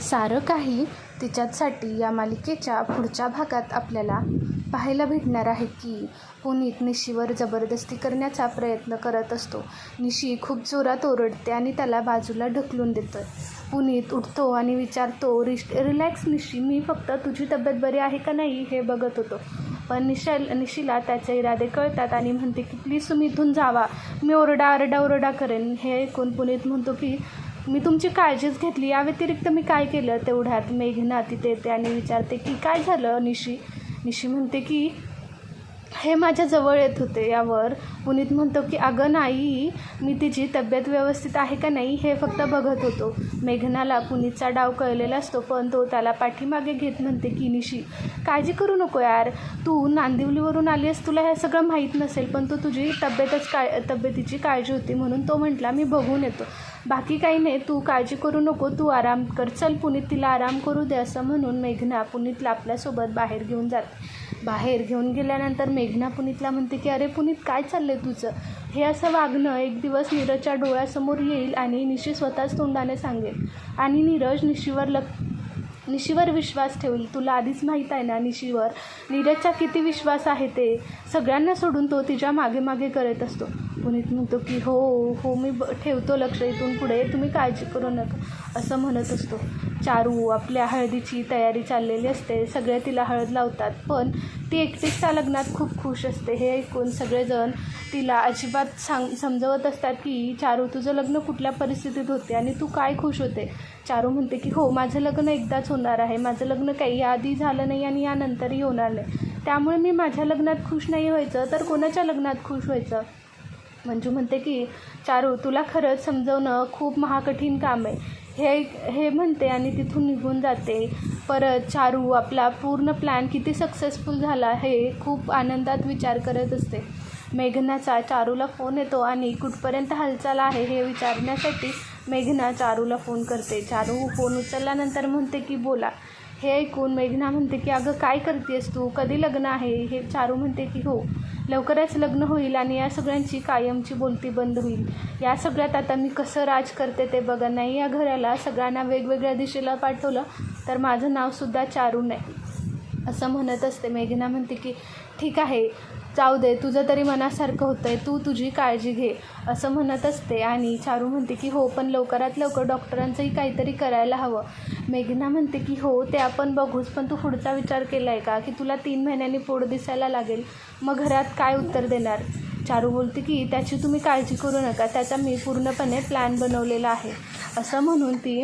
सारं काही तिच्याचसाठी या मालिकेच्या पुढच्या भागात आपल्याला पाहायला भेटणार आहे की पुनीत निशीवर जबरदस्ती करण्याचा प्रयत्न करत असतो. निशी खूप जोरात ओरडते आणि त्याला बाजूला ढकलून देतं पुनीत उठतो आणि विचारतो रिश रिलॅक्स निशी मी फक्त तुझी तब्येत बरी आहे का नाही हे बघत होतो. पण निशाल निशीला त्याचे इरादे कळतात आणि म्हणते की प्लीज तुम्ही इथून जावा. मी ओरडा आरडा ओरडा करेन. हे ऐकून पुनीत म्हणतो की मी तुमची काळजीच घेतली. या व्यतिरिक्त मी काय केलं? तेवढ्यात मेघना तिथे येते आणि विचारते की काय झालं निशी? निशी म्हणते की हे माझ्या जवळ येत होते यावर. पुनीत म्हणतो की अगं नाही मी तिची तब्येत व्यवस्थित आहे का नाही हे फक्त बघत होतो. मेघनाला पुनीतचा डाव कळलेला असतो पण तो त्याला पाठीमागे घेत म्हणते की निशी काळजी करू नको यार. तू नांदिवलीवरून आली आहेस तुला हे सगळं माहीत नसेल पण तू तुझी तब्येतच का तब्येतीची काळजी होती म्हणून तो म्हटला मी बघून येतो. बाकी काही नाही तू काळजी करू नको तू आराम कर. चल पुनीत तिला आराम करू दे असं म्हणून मेघना पुनीतला आपल्यासोबत बाहेर घेऊन जात. बाहेर घेऊन गेल्यानंतर मेघना पुनीतला म्हणते की अरे पुनीत काय चाललं आहे तुझं? हे असं वागणं एक दिवस नीरजच्या डोळ्यासमोर येईल आणि निशी स्वतःच तोंडाने सांगेल. आणि नीरज निशीवर लक निशीवर विश्वास ठेवून तुला आधीच माहीत आहे ना निशीवर? नीरजचा किती विश्वास आहे ते? सगळ्यांना सोडून तो तिच्यामागे मागे करत असतो. पुनीत म्हणतो की हो हो मी ब ठेवतो लक्ष इथून पुढे. तुम्ही काळजी करू नका असं म्हणत असतो. चारू आपल्या हळदीची तयारी चाललेली असते. सगळे तिला हळद लावतात. पण ती एकटीच त्या लग्नात खूप खुश असते. हे ऐकून सगळेजण तिला अजिबात सांग समजवत असतात की चारू तुझं लग्न कुठल्या परिस्थितीत होते आणि तू काय खुश होते? चारू म्हणते की हो माझं लग्न एकदाच होणार आहे. माझं लग्न काही याआधी झालं नाही आणि यानंतरही होणार नाही. त्यामुळे मी माझ्या लग्नात खुश नाही व्हायचं तर कोणाच्या लग्नात खुश व्हायचं? मंजू म्हणते की चारू तुला खरंच समजवणं खूप महाकठीण काम आहे. हे हे म्हणते आणि तिथून निघून जाते. परत चारू आपला पूर्ण प्लॅन किती सक्सेसफुल झाला हे खूप आनंदात विचार करत असते. मेघनाचा चारूला फोन येतो आणि कुठपर्यंत हालचाल आहे हे विचारण्यासाठी मेघना चारूला फोन करते. चारू फोन उचलल्यानंतर म्हणते की बोला. हे ऐकून मेघना म्हणते की अगं काय करतेस तू? कधी लग्न आहे? हे चारू म्हणते की हो लवकरच लग्न होईल आणि या सगळ्यांची कायमची बोलती बंद होईल. या सगळ्यात आता मी कसं राज करते ते बघा. नाही या घराला सगळ्यांना वेगवेगळ्या दिशेला पाठवलं तर माझं नावसुद्धा चारू नाही. असं म्हणत असते. मेघना म्हणते की ठीक आहे जाऊ दे तुझं तरी मनासारखं होतं आहे तू तुझी काळजी घे असं म्हणत असते. आणि चारू म्हणते की हो पण लवकरात लवकर डॉक्टरांचंही काहीतरी करायला हवं. मेघना म्हणते की हो ते आपण बघूच पण तू पुढचा विचार केला आहे का? की तुला तीन महिन्यांनी पोट दिसायला लागेल मग घरात काय उत्तर देणार? चारू बोलते की त्याची तुम्ही काळजी करू नका त्याचा मी पूर्णपणे प्लॅन बनवलेला आहे. असं म्हणून ती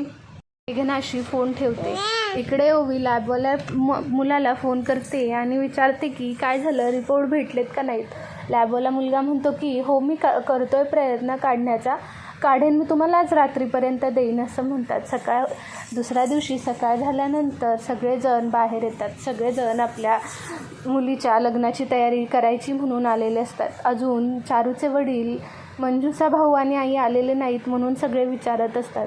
मेघनाशी फोन ठेवते. इकडे ओवी लॅबवाल्या म मुलाला फोन करते आणि विचारते की काय झालं? रिपोर्ट भेटलेत का नाहीत? लॅबवाला मुलगा म्हणतो की हो मी का करतो आहे प्रयत्न काढण्याचा. काढेन मी तुम्हाला आज रात्रीपर्यंत देईन असं म्हणतात. सकाळ दुसऱ्या दिवशी सकाळ झाल्यानंतर सगळेजण बाहेर येतात. सगळेजण आपल्या मुलीच्या लग्नाची तयारी करायची म्हणून आलेले असतात. अजून चारूचे वडील मंजूचा भाऊ आणि आई आलेले नाहीत म्हणून सगळे विचारत असतात.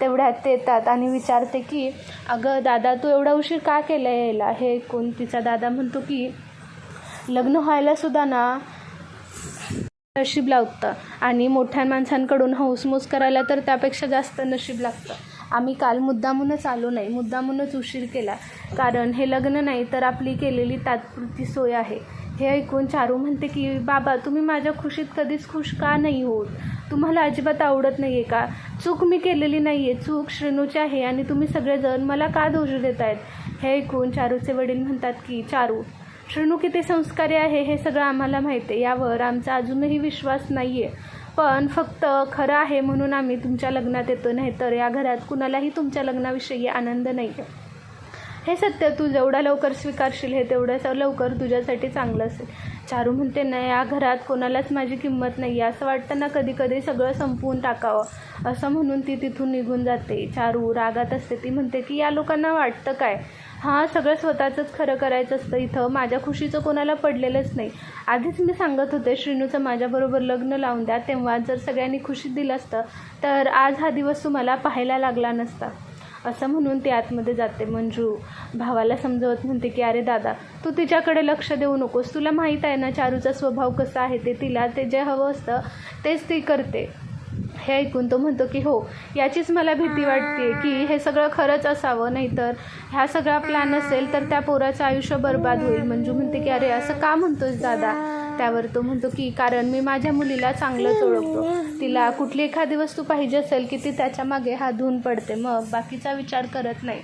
तेवढ्यात येतात आणि विचारते की अगं दादा तू एवढा उशीर का केला यायला? हे ऐकून तिचा दादा म्हणतो की लग्न व्हायलासुद्धा ना नशीब लागतं आणि मोठ्या माणसांकडून हौसमौस करायला तर त्यापेक्षा जास्त नशीब लागतं. आम्ही काल मुद्दामूनच आलो नाही मुद्दामूनच उशीर केला. कारण हे लग्न नाही तर आपली केलेली तात्पुरती सोय आहे. हे ऐकून चारू म्हणते की बाबा तुम्ही माझ्या खुशीत कधीच खुश का नाही होत? तुम्हाला अजिबात आवडत नाही आहे का? चूक मी केलेली नाही आहे चूक श्रेणूची आहे आणि तुम्ही सगळेजण मला का दोष देत आहेत हे ऐकून चारूचे वडील म्हणतात की चारू श्रेणू किती संस्कारी आहे हे सगळं आम्हाला माहिती आहे. यावर आमचा अजूनही विश्वास नाही आहे पण फक्त खरं आहे म्हणून आम्ही तुमच्या लग्नात येतो. नाही तर या घरात कुणालाही तुमच्या लग्नाविषयी आनंद नाही आहे हे सत्य तू जेवढा लवकर स्वीकारशील हे तेवढं लवकर तुझ्यासाठी चांगलं असेल. चारू म्हणते ना या घरात कोणालाच माझी किंमत नाही. आहे असं वाटतं ना कधी कधी सगळं संपवून टाकावं. असं म्हणून ती तिथून निघून जाते. चारू रागात असते. ती म्हणते की या लोकांना वाटतं काय? हां सगळं स्वतःचंच खरं करायचं असतं इथं. माझ्या खुशीचं कोणाला पडलेलंच नाही. आधीच मी सांगत होते श्रीनूचं माझ्याबरोबर लग्न लावून द्या. तेव्हा जर सगळ्यांनी खुशी दिलं असतं तर आज हा दिवस तुम्हाला पाहायला लागला नसता. असं म्हणून ती आतमध्ये जाते. मंजू भावाला समजवत म्हणते की अरे दादा तू तिच्याकडे लक्ष देऊ नकोस. तुला माहीत आहे ना चारूचा स्वभाव कसा आहे ते तिला ते जे हवं असतं तेच ती करते. हे ऐकून तो म्हणतो की हो याचीच मला भीती वाटते की हे सगळं खरंच असावं नाहीतर ह्या सगळा प्लॅन असेल तर त्या पोराचं आयुष्य बर्बाद होईल. मंजू म्हणते की अरे असं का म्हणतोस दादा? त्यावर तो म्हणतो की कारण मी माझ्या मुलीला चांगलंच ओळखतो. तिला कुठली एखादी वस्तू पाहिजे असेल की ती त्याच्यामागे हा धुऊन पडते. मग बाकीचा विचार करत नाही.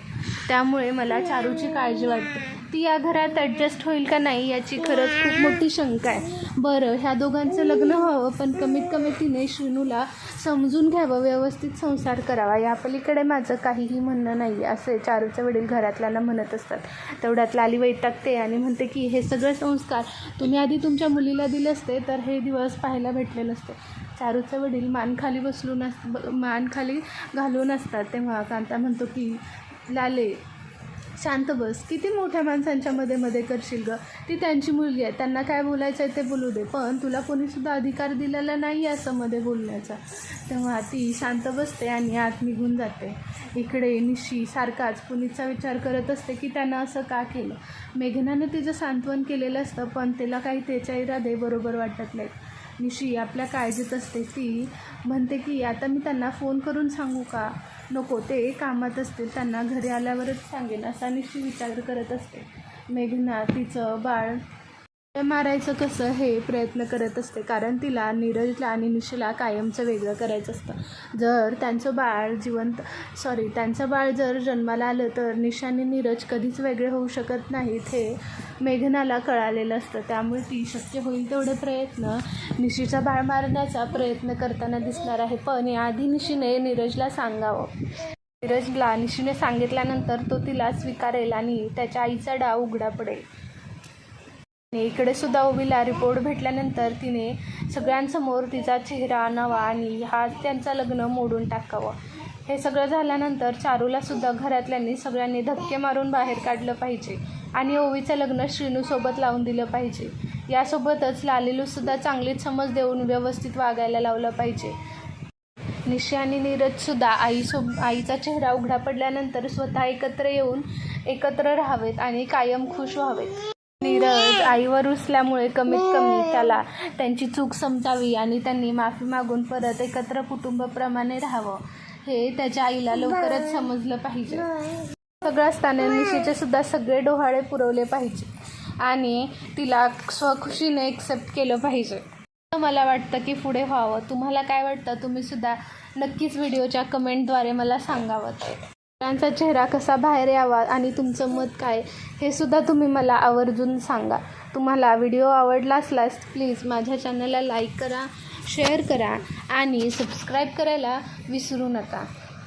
त्यामुळे मला चारूची काळजी वाटते. ती या घरात ॲडजस्ट होईल का नाही याची खरंच खूप मोठी शंका आहे. बरं ह्या दोघांचं लग्न व्हावं पण कमीत कमी तिने श्रीनूला समजून घ्यावं व्यवस्थित संसार करावा. या पलीकडे माझं काहीही म्हणणं नाही असे चारूचे वडील घरातल्यांना म्हणत असतात. तेवढ्यात लाली वैतागते आणि म्हणते की हे सगळे संस्कार तुम्ही आधी तुमच्या मुलीला दिले असते तर हे दिवस पाहायला भेटले नसते चारूचे वडील मान खाली बसलून अस मान खाली घालून असतात. तेव्हा कांता म्हणतो की लाले शांत बस. किती मोठ्या माणसांच्या मध्ये मध्ये करशील ग? ती त्यांची मुलगी आहे. त्यांना काय बोलायचं आहे ते बोलू दे. पण तुला कोणीसुद्धा अधिकार दिलेला नाही असं मध्ये बोलण्याचा. तेव्हा ती शांत बसते आणि आत निघून जाते. इकडे निशी सारखाच पुनीतचा विचार करत असते की त्यानं असं का केलं? मेघनानं तिचं सांत्वन केलेलं असतं पण तिला काही त्याच्या इरादे बरोबर वाटत नाहीत. निशी आपल्या काळजीत असते. ती म्हणते की आता मी त्यांना फोन करून सांगू का? नको ते कामात असतील त्यांना घरी आल्यावरच सांगेन असा निश्चित विचार करत असते. मेघना तिचं बाळ मारायचं कसं हे प्रयत्न करत असते. कारण तिला नीरजला आणि निशला कायमचं वेगळं करायचं असतं. जर त्यांचं बाळ जिवंत सॉरी त्यांचं बाळ जर जन्माला आलं तर निशा आणि नीरज कधीच वेगळे होऊ शकत नाहीत हे मेघनाला कळालेलं असतं. त्यामुळे ती शक्य होईल तेवढे प्रयत्न निशीचा बाळ मारण्याचा प्रयत्न करताना दिसणार आहे. पण याआधी निशीने नीरजला सांगावं. नीरजला निशीने सांगितल्यानंतर तो तिला स्वीकारेल आणि त्याच्या आईचा डाव उघडा पडेल. आणि इकडे सुद्धा ओवीला रिपोर्ट भेटल्यानंतर तिने सगळ्यांसमोर तिचा चेहरा नवा आणि हा त्यांचं लग्न मोडून टाकावं. हे सगळं झाल्यानंतर चारूला सुद्धा घरातल्यांनी सगळ्यांनी धक्के मारून बाहेर काढलं पाहिजे आणि ओवीचं लग्न श्रीनूसोबत लावून दिलं पाहिजे. यासोबतच लालीलूसुद्धा चांगलीच समज देऊन व्यवस्थित वागायला लावलं पाहिजे. निशी आणि नीरजसुद्धा आईसोब आईचा चेहरा उघडा पडल्यानंतर स्वतः एकत्र येऊन एकत्र राहावेत आणि कायम खुश व्हावेत. नीरज आईवर रुसल्यामुळे कमीत कमी त्याला त्यांची चूक समजावी आणि त्यांनी माफी मागून परत एकत्र कुटुंबाप्रमाणे राहावं. हे त्याच्या आईला लवकरच समजलं पाहिजे. सगळं असताना निशीचे सुद्धा सगळे डोहाळे पुरवले पाहिजे. आणि तिला स्वखुशीने एक्सेप्ट केलं पाहिजे. मला वाटतं की पुढे व्हावं. तुम्हाला काय वाटतं? तुम्ही सुद्धा नक्कीच व्हिडिओच्या कमेंटद्वारे मला सांगावं मुलांचा चेहरा कसा बाहेर यावा आणि तुमचं मत काय हे सुद्धा तुम्ही मला आवर्जून सांगा. तुम्हाला व्हिडिओ आवडला असल्यास प्लीज माझ्या चॅनलला लाईक करा शेअर करा आणि सबस्क्राईब करायला विसरू नका.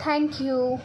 थँक्यू